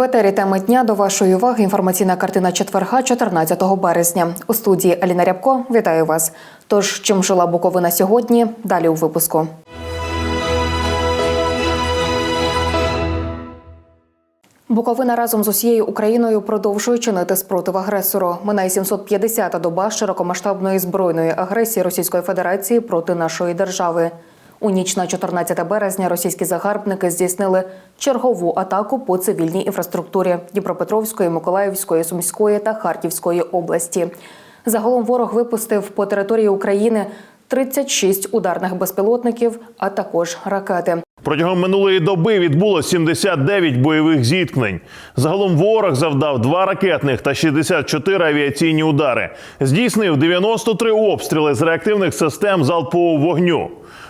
В етері теми дня до вашої уваги інформаційна картина четверга, 14 березня. У студії Аліна Рябко вітаю вас. Тож чим жила Буковина сьогодні? Далі у випуску. Буковина разом з усією Україною продовжує чинити спротив агресору. Минає 750-та доба широкомасштабної збройної агресії Російської Федерації проти нашої держави. У ніч на 14 березня російські загарбники здійснили чергову атаку по цивільній інфраструктурі Дніпропетровської, Миколаївської, Сумської та Харківської області. Загалом ворог випустив по території України 36 ударних безпілотників, а також ракети. Протягом минулої доби відбуло 79 бойових зіткнень. Загалом ворог завдав два ракетних та 64 авіаційні удари. Здійснив 93 обстріли з реактивних систем залпового вогню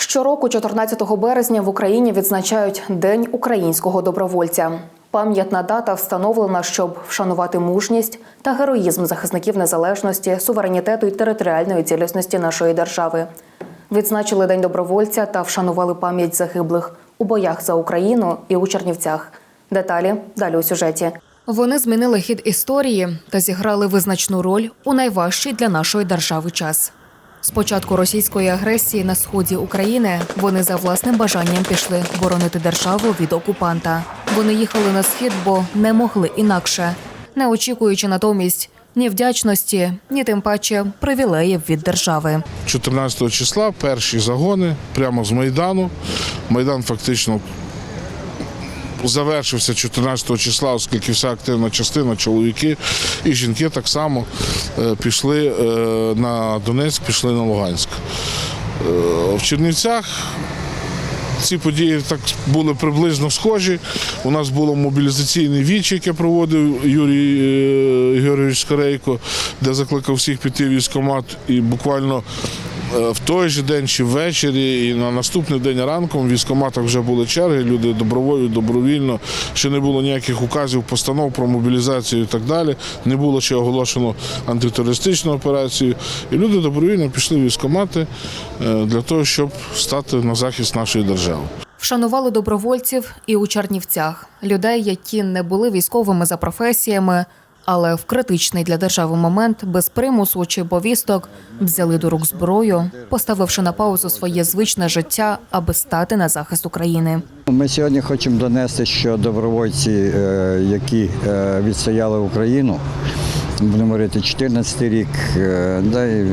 Щороку, 14 березня, в Україні відзначають День українського добровольця. Пам'ятна дата встановлена, щоб вшанувати мужність та героїзм захисників незалежності, суверенітету і територіальної цілісності нашої держави. Відзначили День добровольця та вшанували пам'ять загиблих у боях за Україну і у Чернівцях. Деталі далі у сюжеті. Вони змінили хід історії та зіграли визначну роль у найважчий для нашої держави час. З початку російської агресії на сході України вони за власним бажанням пішли боронити державу від окупанта. Вони їхали на схід, бо не могли інакше, не очікуючи натомість ні вдячності, ні тим паче привілеїв від держави. 14 числа перші загони прямо з Майдану. Майдан фактично завершився 14 числа, оскільки вся активна частина, чоловіки і жінки так само е, пішли е, на Донецьк, пішли на Луганськ. Е, В Чернівцях ці події так були приблизно схожі. У нас було мобілізаційний віч, яке проводив Юрій Георгійович Скорейко, де закликав всіх піти в військкомат і буквально. Е, В той же день чи ввечері, і на наступний день ранком в військкоматах вже були черги, люди добровольно, добровільно, ще не було ніяких указів, постанов про мобілізацію і так далі. Не було ще оголошено антитерористичну операцію. І люди добровільно пішли в військкомати е, для того, щоб стати на захист нашої держави. Вшанували добровольців і у Чернівцях людей, які не були військовими за професіями, але в критичний для держави момент без примусу чи повісток взяли до рук зброю, поставивши на паузу своє звичне життя, аби стати на захист України. Ми сьогодні хочемо донести, що добровольці, е, які е, відстояли Україну, будемо говорити, 14 рік, е, да, і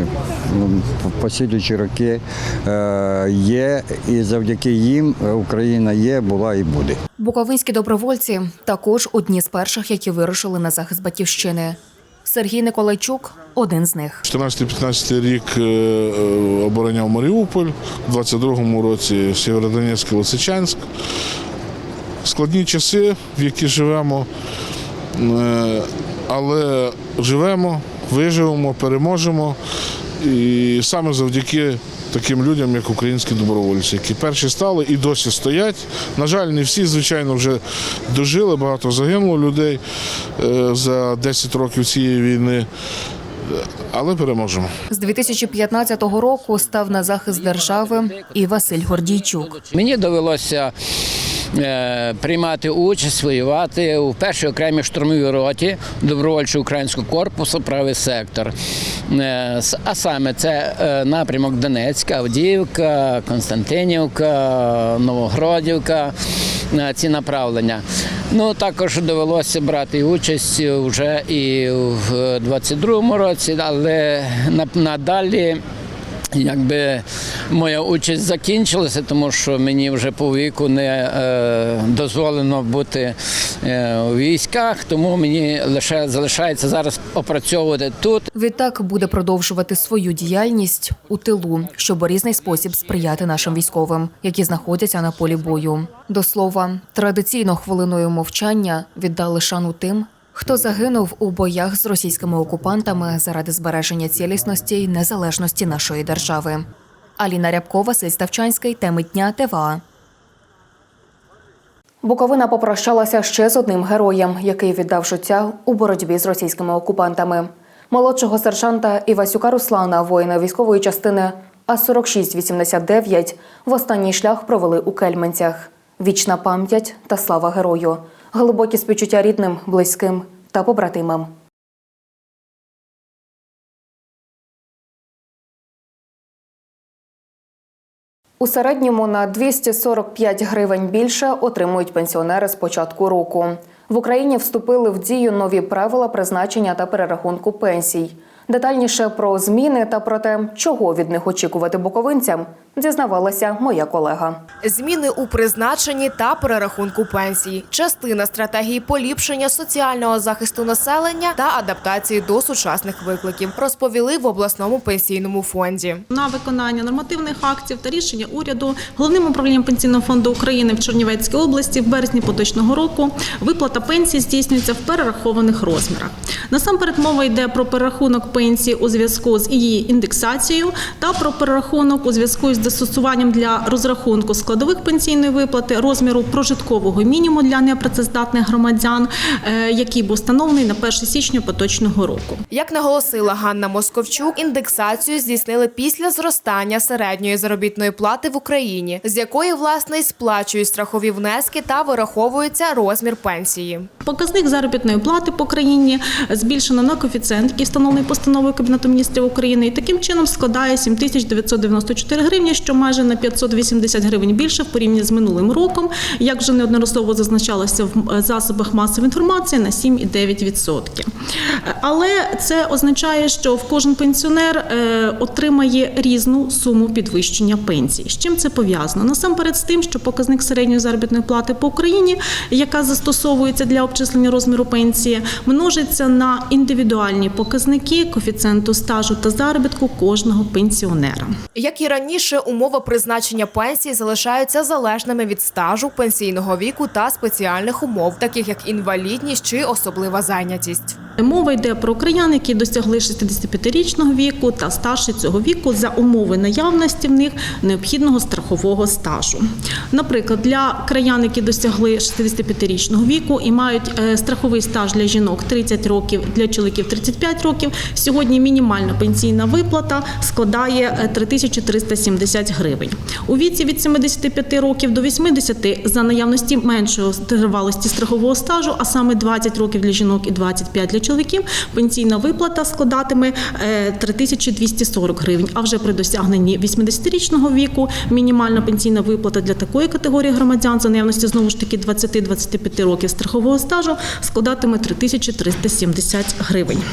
ну, послідуючі роки е, є, і завдяки їм Україна є, була і буде. Буковинські добровольці також одні з перших, які вирушили на захист батьківщини. Сергій Николайчук один з них. 14-15 рік е, е, обороняв Маріуполь, в 22-му році Сєвєродонецьк і Лисичанськ. Складні часи, в які живемо, е, але живемо, виживемо, переможемо. І саме завдяки таким людям, як українські добровольці, які перші стали і досі стоять. На жаль, не всі, звичайно, вже дожили, багато загинуло людей е, за 10 років цієї війни, але переможемо. З 2015 року став на захист держави і Василь Гордійчук. Мені довелося приймати участь, воювати у першій окремій штурмовій роті добровольчого українського корпусу правий сектор. Е, а саме це е, напрямок Донецька, Авдіївка, Константинівка, Новогродівка. е, Ці направлення. Ну також довелося брати участь вже і в 22-му році, але на- надалі Якби моя участь закінчилася, тому що мені вже по віку не е, дозволено бути е, у військах, тому мені лише залишається зараз опрацьовувати тут. Відтак буде продовжувати свою діяльність у тилу, щоб у різний спосіб сприяти нашим військовим, які знаходяться на полі бою. До слова, традиційно хвилиною мовчання віддали шану тим, хто загинув у боях з російськими окупантами заради збереження цілісності й незалежності нашої держави. Аліна Рябкова, Василь теми дня ТВА. Буковина попрощалася ще з одним героєм, який віддав життя у боротьбі з російськими окупантами. Молодшого сержанта Івасюка Руслана, воїна військової частини А-4689, в останній шлях провели у Кельменцях. Вічна пам'ять та слава герою, глибокі співчуття рідним, близьким та побратимам. У середньому на 245 гривень більше отримують пенсіонери з початку року. В Україні вступили в дію нові правила призначення та перерахунку пенсій. Детальніше про зміни та про те, чого від них очікувати буковинцям, дізнавалася моя колега. Зміни у призначенні та перерахунку пенсій, частина стратегії поліпшення соціального захисту населення та адаптації до сучасних викликів, розповіли в обласному пенсійному фонді. на виконання нормативних актів та рішення уряду головним управлінням пенсійного фонду України в Чернівецькій області в березні поточного року виплата пенсії здійснюється в перерахованих розмірах. Насамперед мова йде про перерахунок пенсії у зв'язку з її індексацією та про перерахунок у зв'язку з застосуванням для розрахунку складових пенсійної виплати розміру прожиткового мінімуму для непрацездатних громадян, е, який був встановлений на 1 січня поточного року. Як наголосила Ганна Московчук, індексацію здійснили після зростання середньої заробітної плати в Україні, з якої власне сплачують страхові внески та вираховується розмір пенсії. Показник заробітної плати по країні збільшено на коефіцієнт, який встановлений постановою Кабінету міністрів України, і таким чином складає 7994 гривні, що майже на 580 гривень більше в порівнянні з минулим роком. Як вже неодноразово зазначалося в е, засобах масової інформації на 7,9%. Але це означає, що в кожен пенсіонер е, отримає різну суму підвищення пенсії. З чим це пов'язано? Насамперед з тим, що показник середньої заробітної плати по Україні, яка застосовується для обчислення розміру пенсії, множиться на індивідуальні показники коефіцієнту стажу та заробітку кожного пенсіонера. Як і раніше, умови призначення пенсії залишаються залежними від стажу, пенсійного віку та спеціальних умов, таких як інвалідність чи особлива зайнятість. Мова йде про краян, які досягли 65-річного віку та старше цього віку за умови наявності в них необхідного страхового стажу. Наприклад, для краян, які досягли 65-річного віку і мають е, страховий стаж для жінок 30 років, для чоловіків 35 років, сьогодні мінімальна пенсійна виплата складає е, 3370 гривень. У віці від 75 років до 80 за наявності меншої тривалості страхового стажу, а саме 20 років для жінок і 25 для чоловіків, пенсійна виплата складатиме е, 3240 гривень. А вже при досягненні 80-річного віку мінімальна пенсійна виплата для такої категорії громадян за наявності знову ж таки 20-25 років страхового стажу складатиме 3370 гривень.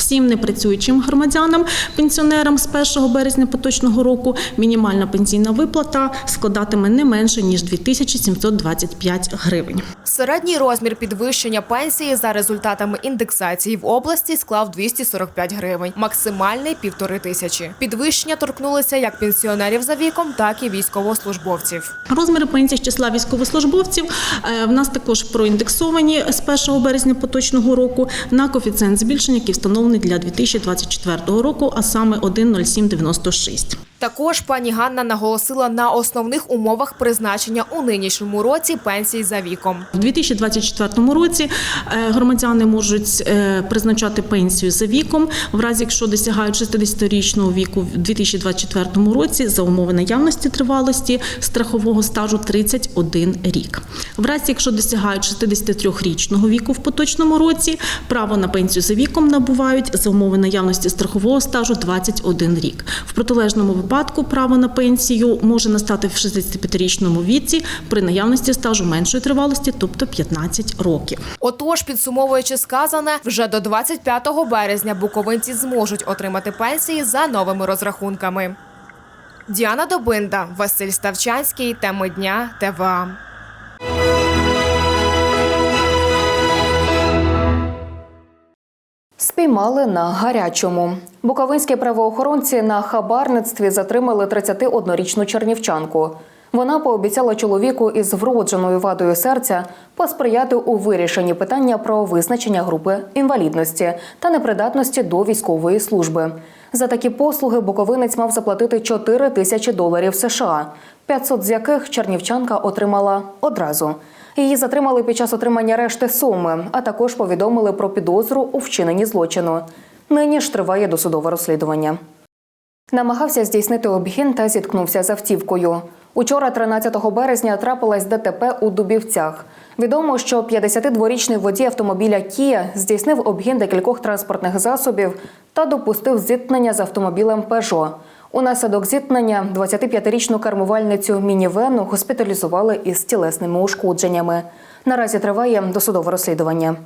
Всім непрацюючим громадянам, пенсіонерам з 1 березня поточного року мінімальна пенсійна виплата складатиме не менше ніж 2725 гривень. Середній розмір підвищення пенсії за результатами індексації в області склав 245 гривень, максимальний – півтори тисячі. Підвищення торкнулися як пенсіонерів за віком, так і військовослужбовців. Розміри пенсій з числа військовослужбовців е, в нас також проіндексовані з 1 березня поточного року на коефіцієнт збільшення, який встановлений для 2024 року, а саме 1,0796. Також пані Ганна наголосила на основних умовах призначення у нинішньому році пенсій за віком. У 2024 році е, громадяни можуть е, призначати пенсію за віком, в разі якщо досягають 60-річного віку в 2024 році за умови наявності тривалості страхового стажу 31 рік. В разі якщо досягають 63-річного віку в поточному році, право на пенсію за віком набувають за умови наявності страхового стажу 21 рік. В протилежному випадку випадку право на пенсію може настати в 65-річному віці при наявності стажу меншої тривалості, тобто 15 років. Отож, підсумовуючи сказане, вже до 25 березня буковинці зможуть отримати пенсії за новими розрахунками. Діана Добинда, Василь Ставчанський, теми дня ТВА. Спіймали на гарячому. Буковинські правоохоронці на хабарництві затримали 31-річну чернівчанку. Вона пообіцяла чоловіку із вродженою вадою серця посприяти у вирішенні питання про визначення групи інвалідності та непридатності до військової служби. За такі послуги буковинець мав заплатити 4 тисячі доларів США, 500 з яких чернівчанка отримала одразу. Її затримали під час отримання решти суми, а також повідомили про підозру у вчиненні злочину. Нині ж триває досудове розслідування. Намагався здійснити обгін та зіткнувся з автівкою. Учора, 13 березня, трапилась ДТП у Дубівцях. Відомо, що 52-річний водій автомобіля Кія здійснив обгін декількох транспортних засобів та допустив зіткнення з автомобілем Пежо. Унаслідок зіткнення 25-річну кермувальницю мінівену госпіталізували із тілесними ушкодженнями. Наразі триває досудове розслідування.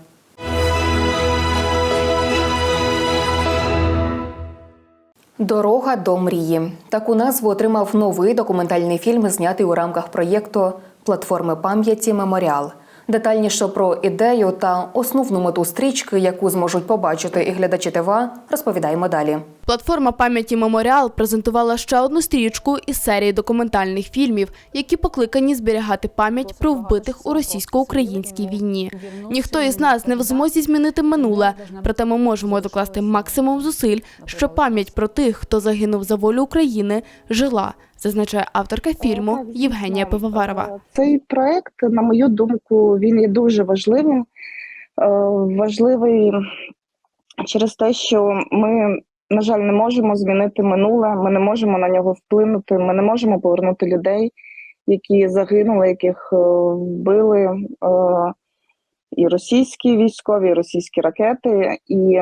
Дорога до мрії. Таку назву отримав новий документальний фільм, знятий у рамках проєкту платформи пам'яті Меморіал. Детальніше про ідею та основну мету стрічки, яку зможуть побачити і глядачі ТВА, розповідаємо далі. Платформа пам'яті Меморіал презентувала ще одну стрічку із серії документальних фільмів, які покликані зберігати пам'ять про вбитих у російсько-українській війні. Ніхто із нас не в змозі змінити минуле, проте ми можемо докласти максимум зусиль, щоб пам'ять про тих, хто загинув за волю України, жила, зазначає авторка фільму Євгенія Пивоварова. Цей проект, на мою думку, він є дуже важливим. Е, Важливий через те, що ми, на жаль, не можемо змінити минуле, ми не можемо на нього вплинути, ми не можемо повернути людей, які загинули, яких е, вбили е, і російські військові, і російські ракети. І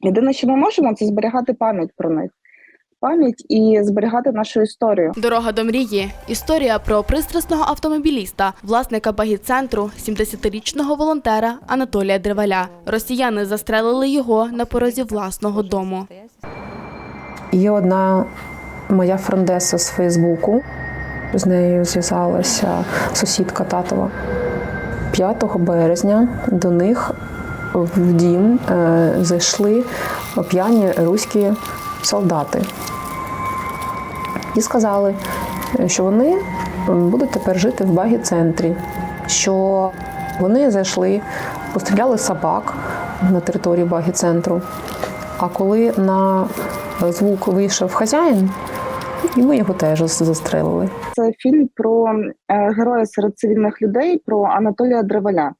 єдине, що ми можемо, це зберігати пам'ять про них. Пам'ять і зберігати нашу історію. Дорога до мрії історія про пристрасного автомобіліста, власника багіцентру, 70-річного волонтера Анатолія Древаля. Росіяни застрелили його на порозі власного дому. Є одна моя френдеса з Фейсбуку. З нею зв'язалася сусідка татова. 5 березня до них в дім е, зайшли п'яні руські солдати і сказали, що вони будуть тепер жити в багі-центрі, що вони зайшли, постріляли собак на території багі-центру. А коли на звук вийшов хазяїн, і ми його теж застрелили. Це фільм про е, героя серед цивільних людей, про Анатолія Древаля.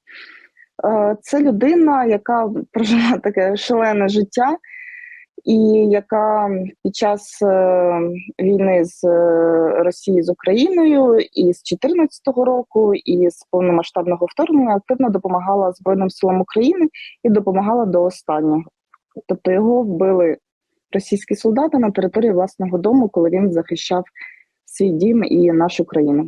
Е, Це людина, яка прожила таке шалене життя, і яка під час е, війни з е, Росією з Україною і з 2014 року, і з повномасштабного вторгнення активно допомагала Збройним силам України і допомагала до останнього. Тобто його вбили російські солдати на території власного дому, коли він захищав свій дім і нашу країну.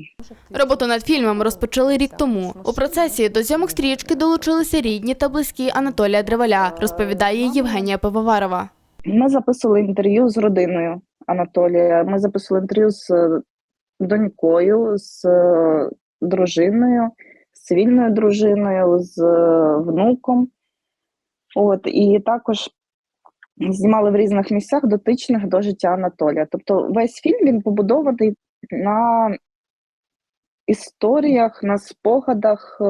Роботу над фільмом розпочали рік тому. У процесі до зйомок стрічки долучилися рідні та близькі Анатолія Древаля, розповідає Євгенія Пивоварова. Ми записували інтерв'ю з родиною Анатолія. Ми записували інтерв'ю з е, донькою, з е, дружиною, з цивільною дружиною, з е, внуком. От і також знімали в різних місцях дотичних до життя Анатолія. Тобто весь фільм він побудований на історіях, на спогадах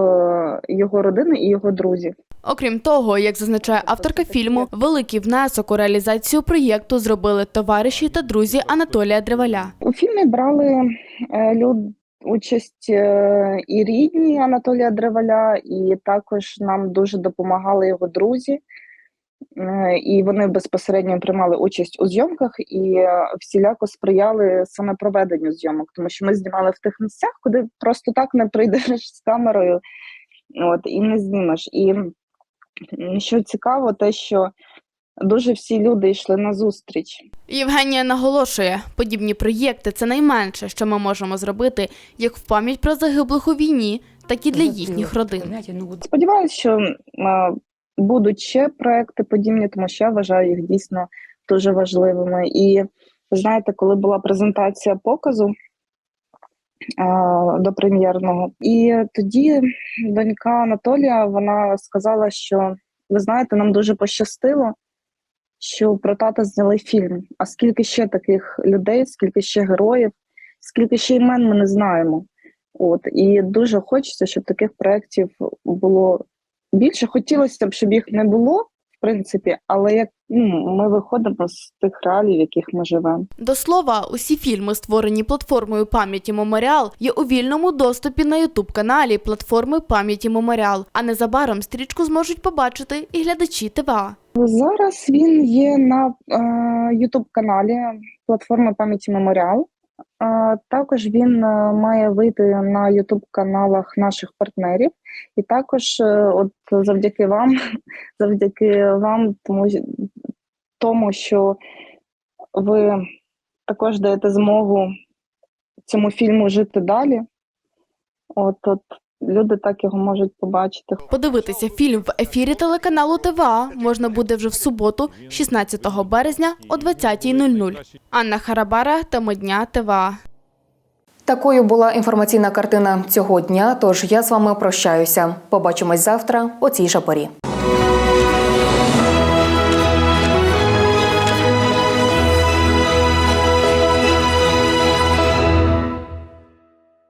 його родини і його друзів. Окрім того, як зазначає авторка фільму, великий внесок у реалізацію проєкту зробили товариші та друзі Анатолія Древаля. У фільмі брали е, люд, участь е, і рідні Анатолія Древаля, і також нам дуже допомагали його друзі. Е, І вони безпосередньо приймали участь у зйомках і всіляко сприяли саме проведенню зйомок, тому що ми знімали в тих місцях, куди просто так не прийдеш з камерою, от і не знімеш. І що цікаво, те, що дуже всі люди йшли на зустріч. Євгенія наголошує, подібні проєкти це найменше, що ми можемо зробити як в пам'ять про загиблих у війні, так і для їхніх родин. Сподіваюся, що е, будуть ще проекти подібні, тому що я вважаю їх дійсно дуже важливими. І ви знаєте, коли була презентація показу е, до прем'єрного, і тоді донька Анатолія вона сказала, що ви знаєте, нам дуже пощастило, що про тата зняли фільм. А скільки ще таких людей, скільки ще героїв, скільки ще імен ми не знаємо. От і дуже хочеться, щоб таких проєктів було більше. Хотілося б, щоб їх не було, принципі, але як ну, ми виходимо з тих реалій, в яких ми живемо. До слова, усі фільми, створені платформою пам'яті Меморіал, є у вільному доступі на ютуб-каналі платформи пам'яті Меморіал. А незабаром стрічку зможуть побачити і глядачі ТВА. Зараз він є на Ютуб каналі платформи пам'яті Меморіал. Також він е, має вийти на Ютуб каналах наших партнерів, і також, е, от завдяки вам, завдяки вам, тому тому, що ви також даєте змогу цьому фільму жити далі. От, от люди так його можуть побачити. Подивитися фільм в ефірі телеканалу ТВА можна буде вже в суботу, 16 березня о 20.00. Анна Харабара, тема дня ТВА. Такою була інформаційна картина цього дня. Тож я з вами прощаюся. Побачимось завтра о цій же порі.